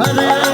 Hare